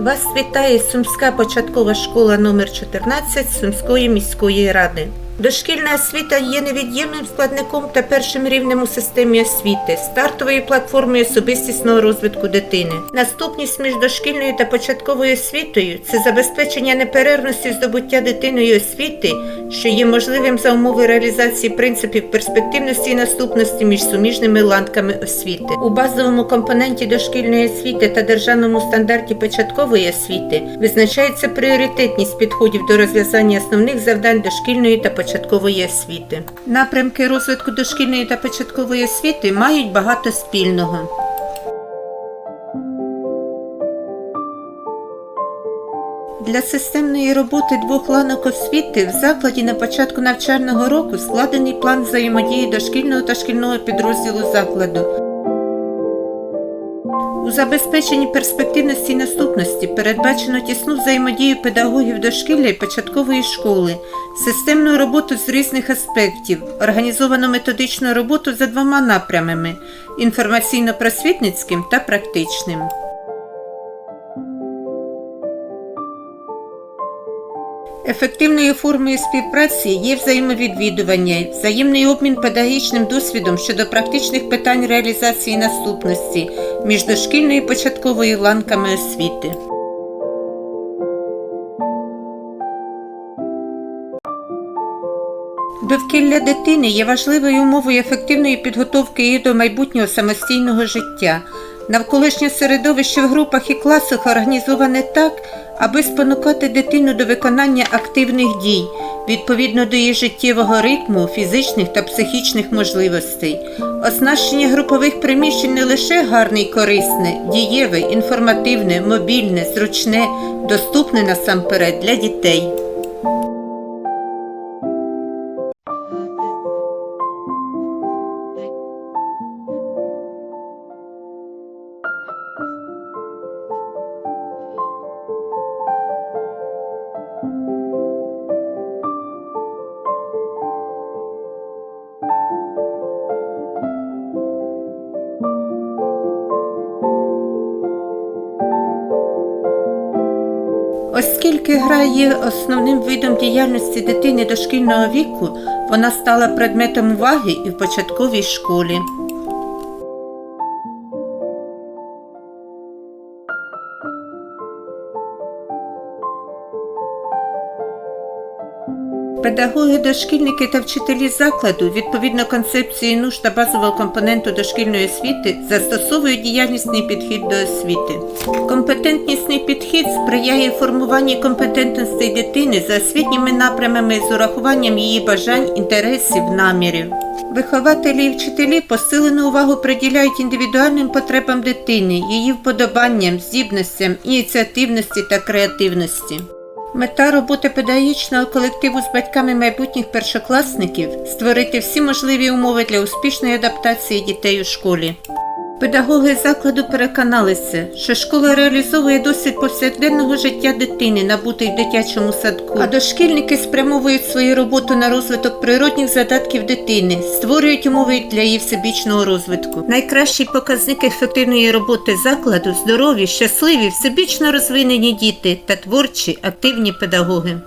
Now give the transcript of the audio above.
Вас вітає Сумська початкова школа номер 14 Сумської міської ради. Дошкільна освіта є невід'ємним складником та першим рівнем у системі освіти, стартовою платформою особистісного розвитку дитини. Наступність між дошкільною та початковою освітою це забезпечення неперервності здобуття дитиною освіти, що є можливим за умови реалізації принципів перспективності і наступності між суміжними ланками освіти. У базовому компоненті дошкільної освіти та державному стандарті початкової освіти визначається пріоритетність підходів до розв'язання основних завдань дошкільної та початкової освіти. Напрямки розвитку дошкільної та початкової освіти мають багато спільного. Для системної роботи двох ланок освіти в закладі на початку навчального року складений план взаємодії дошкільного та шкільного підрозділу закладу. У забезпеченні перспективності і наступності передбачено тісну взаємодію педагогів дошкілля і початкової школи, системну роботу з різних аспектів, організовану методичну роботу за двома напрямами інформаційно-просвітницьким та практичним. Ефективною формою співпраці є взаємовідвідування, взаємний обмін педагогічним досвідом щодо практичних питань реалізації наступності між дошкільною і початковою ланками освіти. Довкілля дитини є важливою умовою ефективної підготовки її до майбутнього самостійного життя. Навколишнє середовище в групах і класах організоване так, аби спонукати дитину до виконання активних дій відповідно до її життєвого ритму, фізичних та психічних можливостей. Оснащення групових приміщень не лише гарне і корисне, дієве, інформативне, мобільне, зручне, доступне насамперед для дітей. Оскільки гра є основним видом діяльності дитини дошкільного віку, вона стала предметом уваги і в початковій школі. Педагоги, дошкільники та вчителі закладу відповідно концепції нужд та базового компоненту дошкільної освіти застосовують діяльнісний підхід до освіти. Компетентнісний підхід сприяє формуванню компетентностей дитини за освітніми напрямами з урахуванням її бажань, інтересів, намірів. Вихователі і вчителі посилену увагу приділяють індивідуальним потребам дитини, її вподобанням, здібностям, ініціативності та креативності. Мета роботи педагогічного колективу з батьками майбутніх першокласників створити всі можливі умови для успішної адаптації дітей у школі. Педагоги закладу переконалися, що школа реалізовує досвід повсякденного життя дитини, набутий в дитячому садку, а дошкільники спрямовують свою роботу на розвиток природних задатків дитини, створюють умови для її всебічного розвитку. Найкращий показник ефективної роботи закладу здорові, щасливі, всебічно розвинені діти та творчі, активні педагоги.